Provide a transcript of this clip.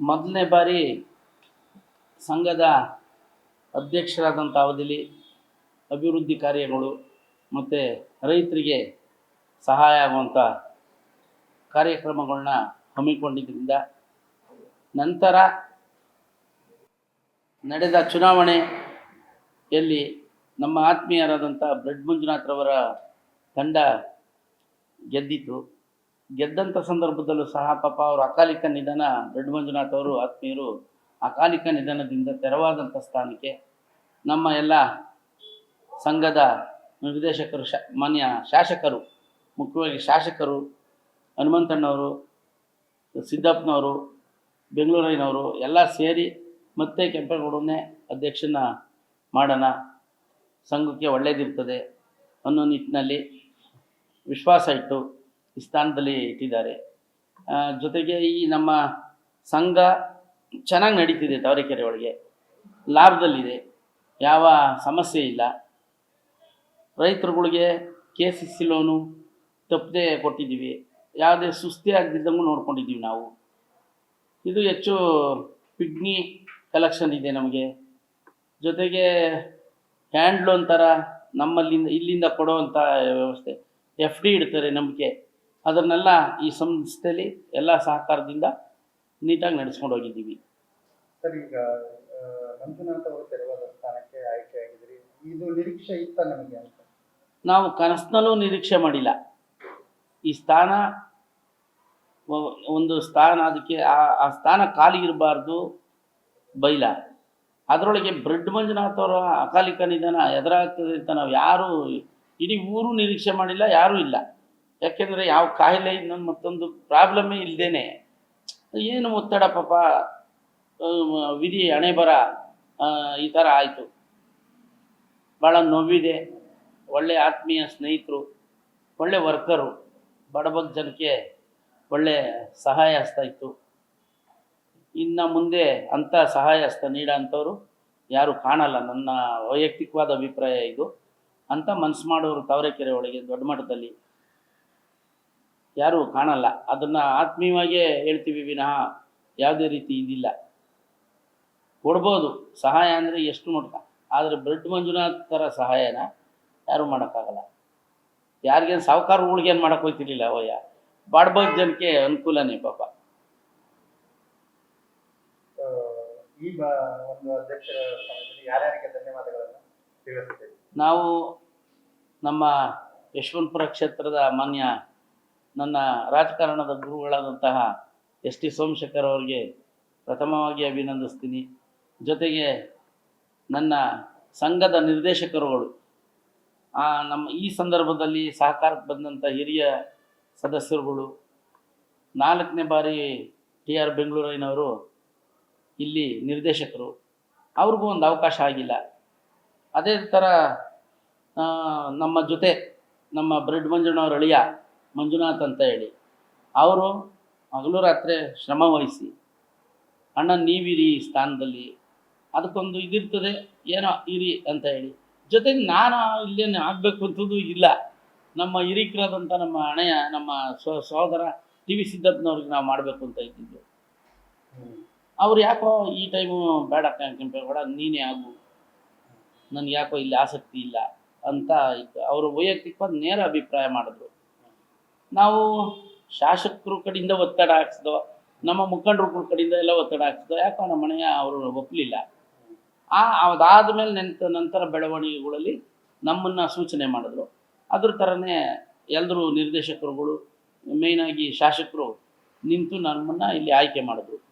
ಮೊದಲನೇ ಬಾರಿ ಸಂಘದ ಅಧ್ಯಕ್ಷರಾದಂಥ ಅವಧಿಯಲ್ಲಿ ಅಭಿವೃದ್ಧಿ ಕಾರ್ಯಗಳು ಮತ್ತು ರೈತರಿಗೆ ಸಹಾಯ ಆಗುವಂಥ ಕಾರ್ಯಕ್ರಮಗಳನ್ನ ಹಮ್ಮಿಕೊಂಡಿದ್ದರಿಂದ ನಂತರ ನಡೆದ ಚುನಾವಣೆಯಲ್ಲಿ ನಮ್ಮ ಆತ್ಮೀಯರಾದಂಥ ಬ್ರೆಡ್ ಮಂಜುನಾಥ್ರವರ ತಂಡ ಗೆದ್ದಿತು ಗೆದ್ದಂಥ ಸಂದರ್ಭದಲ್ಲೂ ಸಹ ಪಾಪ ಅವರು ಅಕಾಲಿಕ ನಿಧನ ದೊಡ್ಡ ಮಂಜುನಾಥ್ ಅವರು, ಆತ್ಮೀಯರು ಅಕಾಲಿಕ ನಿಧನದಿಂದ ತೆರವಾದಂಥ ಸ್ಥಾನಕ್ಕೆ ನಮ್ಮ ಎಲ್ಲ ಸಂಘದ ನಿರ್ದೇಶಕರು, ಶ, ಮಾನ್ಯ ಶಾಸಕರು, ಮುಖ್ಯವಾಗಿ ಶಾಸಕರು ಹನುಮಂತಣ್ಣವರು, ಸಿದ್ದಪ್ಪನವರು, ಬೆಂಗಳೂರಿನವರು ಎಲ್ಲ ಸೇರಿ ಮತ್ತೆ ಕೆಂಪೇಗೌಡನ್ನೇ ಅಧ್ಯಕ್ಷನ ಮಾಡೋಣ. ಸಂಘಕ್ಕೆ ಒಳ್ಳೆಯದಿರ್ತದೆ ಅನ್ನೋ ನಿಟ್ಟಿನಲ್ಲಿ ವಿಶ್ವಾಸ ಇಟ್ಟು ಸ್ಥಾನದಲ್ಲಿ ಇಟ್ಟಿದ್ದಾರೆ. ಜೊತೆಗೆ ಈ ನಮ್ಮ ಸಂಘ ಚೆನ್ನಾಗಿ ನಡೀತಿದೆ ತವರೆಕೆರೆ ಒಳಗೆ. ಲಾಭದಲ್ಲಿದೆ. ಯಾವ ಸಮಸ್ಯೆ ಇಲ್ಲ. ರೈತರುಗಳಿಗೆ ಕೆ ಸಿ ಸಿ ಲೋನು ತಪ್ಪದೆ ಕೊಟ್ಟಿದ್ದೀವಿ. ಯಾವುದೇ ಸುಸ್ತಿ ಆಗದಿದ್ದಂಗೂ ನೋಡ್ಕೊಂಡಿದ್ದೀವಿ ನಾವು. ಇದು ಹೆಚ್ಚು ಪಿಗ್ನಿ ಕಲೆಕ್ಷನ್ ಇದೆ ನಮಗೆ. ಜೊತೆಗೆ ಹ್ಯಾಂಡ್ ಲೋನ್ ಥರ ನಮ್ಮಲ್ಲಿಂದ ಇಲ್ಲಿಂದ ಕೊಡೋವಂಥ ವ್ಯವಸ್ಥೆ ಎಫ್ ಡಿ ಇಡ್ತಾರೆ ನಂಬಿಕೆ. ಅದನ್ನೆಲ್ಲ ಈ ಸಂಸ್ಥೆಯಲ್ಲಿ ಎಲ್ಲ ಸಹಕಾರದಿಂದ ನೀಟಾಗಿ ನಡೆಸ್ಕೊಂಡು ಹೋಗಿದ್ದೀವಿ. ಸರ್ ಈಗ ಮಂಜುನಾಥ್ ಅವರು ತೆರವಾದ ಸ್ಥಾನಕ್ಕೆ ಆಯ್ಕೆಯಾಗಿದ್ರಿ ಇದು ನಿರೀಕ್ಷೆ ಇತ್ತ ನಮಗೆ ಅಂತ? ನಾವು ಕನಸಿನಲ್ಲೂ ನಿರೀಕ್ಷೆ ಮಾಡಿಲ್ಲ. ಈ ಸ್ಥಾನ ಒಂದು ಸ್ಥಾನ ಅದಕ್ಕೆ ಆ ಆ ಸ್ಥಾನ ಖಾಲಿ ಇರಬಾರ್ದು ಬೈಲ. ಅದರೊಳಗೆ ಬ್ರೆಡ್ ಮಂಜುನಾಥ್ ಅವರ ಅಕಾಲಿಕ ನಿಧನ ಎದುರಾಗ್ತದೆ ಅಂತ ನಾವು ಯಾರೂ ಇಡೀ ಊರು ನಿರೀಕ್ಷೆ ಮಾಡಿಲ್ಲ ಯಾರೂ ಇಲ್ಲ. ಯಾಕೆಂದರೆ ಯಾವ ಕಾಯಿಲೆ ಇನ್ನೊಂದು ಮತ್ತೊಂದು ಪ್ರಾಬ್ಲಮ್ಮೇ ಇಲ್ಲದೇನೆ ಏನು ಒತ್ತಡ ಪಾಪ ವಿಧಿ ಹಣೆ ಬರ ಈ ಥರ ಆಯಿತು. ಭಾಳ ನೋವಿದೆ. ಒಳ್ಳೆ ಆತ್ಮೀಯ ಸ್ನೇಹಿತರು, ಒಳ್ಳೆ ವರ್ಕರು ಬಡಬಗ್ ಜನಕ್ಕೆ ಒಳ್ಳೆ ಸಹಾಯ ಹಸ್ತ ಇತ್ತು. ಇನ್ನು ಮುಂದೆ ಅಂಥ ಸಹಾಯ ಹಸ್ತ ನೀಡೋ ಅಂಥವ್ರು ಯಾರು ಕಾಣಲ್ಲ. ನನ್ನ ವೈಯಕ್ತಿಕವಾದ ಅಭಿಪ್ರಾಯ ಇದು. ಅಂತ ಮನ್ಸು ಮಾಡೋರು ತಾವರೆಕೆರೆ ಒಳಗೆ ದೊಡ್ಡ ಮಟ್ಟದಲ್ಲಿ ಯಾರು ಕಾಣಲ್ಲ. ಅದನ್ನು ಆತ್ಮೀಯವಾಗೇ ಹೇಳ್ತೀವಿ ವಿನಃ ಯಾವುದೇ ರೀತಿ ಇದಿಲ್ಲ. ಕೊಡ್ಬೋದು. ಸಹಾಯ ಅಂದರೆ ಎಷ್ಟು ಮಟ್ಟ ಆದರೆ ಬ್ರೆಡ್ ಮಂಜುನಾಥ್ ಥರ ಸಹಾಯನ ಯಾರೂ ಮಾಡೋಕ್ಕಾಗಲ್ಲ. ಯಾರಿಗೇನು ಸಾಹುಕಾರಗಳಿಗೇನು ಮಾಡೋಕ್ಕೆ ಹೋಗ್ತಿರ್ಲಿಲ್ಲ ಅವಯ್ಯ ಬಾಡ್ಬಗ್ ಜನಕ್ಕೆ ಅನುಕೂಲನೇ ಪಾಪ. ನಾವು ನಮ್ಮ ಯಶವಂತಪುರ ಕ್ಷೇತ್ರದ ಮಾನ್ಯ ನನ್ನ ರಾಜಕಾರಣದ ಗುರುಗಳಾದಂತಹ ಎಸ್ ಟಿ ಸೋಮಶೇಖರ್ ಅವರಿಗೆ ಪ್ರಥಮವಾಗಿ ಅಭಿನಂದಿಸ್ತೀನಿ. ಜೊತೆಗೆ ನನ್ನ ಸಂಘದ ನಿರ್ದೇಶಕರುಗಳು ನಮ್ಮ ಈ ಸಂದರ್ಭದಲ್ಲಿ ಸಹಕಾರಕ್ಕೆ ಬಂದಂಥ ಹಿರಿಯ ಸದಸ್ಯರುಗಳು, ನಾಲ್ಕನೇ ಬಾರಿ ಟಿ ಆರ್ ಬೆಂಗಳೂರಿನವರು ಇಲ್ಲಿ ನಿರ್ದೇಶಕರು, ಅವ್ರಿಗೂ ಒಂದು ಅವಕಾಶ ಆಗಿಲ್ಲ. ಅದೇ ಥರ ನಮ್ಮ ಜೊತೆ ನಮ್ಮ ಬ್ರೆಡ್ ಮಂಜುನವ್ರ ಅಳಿಯ ಮಂಜುನಾಥ್ ಅಂತ ಹೇಳಿ. ಅವರು ಹಗಲು ರಾತ್ರಿ ಶ್ರಮ ವಹಿಸಿ, ಅಣ್ಣ, ನೀವಿರಿ ಈ ಸ್ಥಾನದಲ್ಲಿ, ಅದಕ್ಕೊಂದು ಇದಿರ್ತದೆ, ಏನೋ ಇರಿ ಅಂತ ಹೇಳಿ. ಜೊತೆಗೆ ನಾನು ಇಲ್ಲೇನು ಆಗಬೇಕು ಅಂತದ್ದು ಇಲ್ಲ. ನಮ್ಮ ಹಿರಿಕರಾದಂಥ ನಮ್ಮ ಹಣೆಯ, ನಮ್ಮ ಸೋದರ ಸಹೋದರ ಟಿ ವಿ ಸಿದ್ದಪ್ಪನವ್ರಿಗೆ ನಾವು ಮಾಡಬೇಕು ಅಂತ ಇದ್ದಿದ್ದು. ಅವ್ರು ಯಾಕೋ ಈ ಟೈಮು ಬೇಡ ಕೆಂಪೇಗೌಡ ನೀನೇ ಆಗು. ನನಗೆ ಯಾಕೋ ಇಲ್ಲಿ ಆಸಕ್ತಿ ಇಲ್ಲ ಅಂತ ಇತ್ತು ಅವರು ವೈಯಕ್ತಿಕವಾಗಿ ನೇರ ಅಭಿಪ್ರಾಯ ಮಾಡಿದ್ರು. ನಾವು ಶಾಸಕರು ಕಡೆಯಿಂದ ಒತ್ತಡ ಹಾಕ್ಸ್ದೋ, ನಮ್ಮ ಮುಖಂಡರು ಕಡೆಯಿಂದ ಎಲ್ಲ ಒತ್ತಡ ಹಾಕ್ಸ್ದೋ, ಯಾಕೋ ನಮ್ಮ ಮನೆಯ ಅವರು ಒಪ್ಪಲಿಲ್ಲ. ಆ, ಅದಾದ ಮೇಲೆ ನೆಂತ ನಂತರ ಬೆಳವಣಿಗೆಗಳಲ್ಲಿ ನಮ್ಮನ್ನು ಸೂಚನೆ ಮಾಡಿದ್ರು. ಅದ್ರ ಥರನೇ ಎಲ್ಲರೂ ನಿರ್ದೇಶಕರುಗಳು ಮೇಯ್ನಾಗಿ ಶಾಸಕರು ನಿಂತು ನಮ್ಮನ್ನು ಇಲ್ಲಿ ಆಯ್ಕೆ ಮಾಡಿದ್ರು.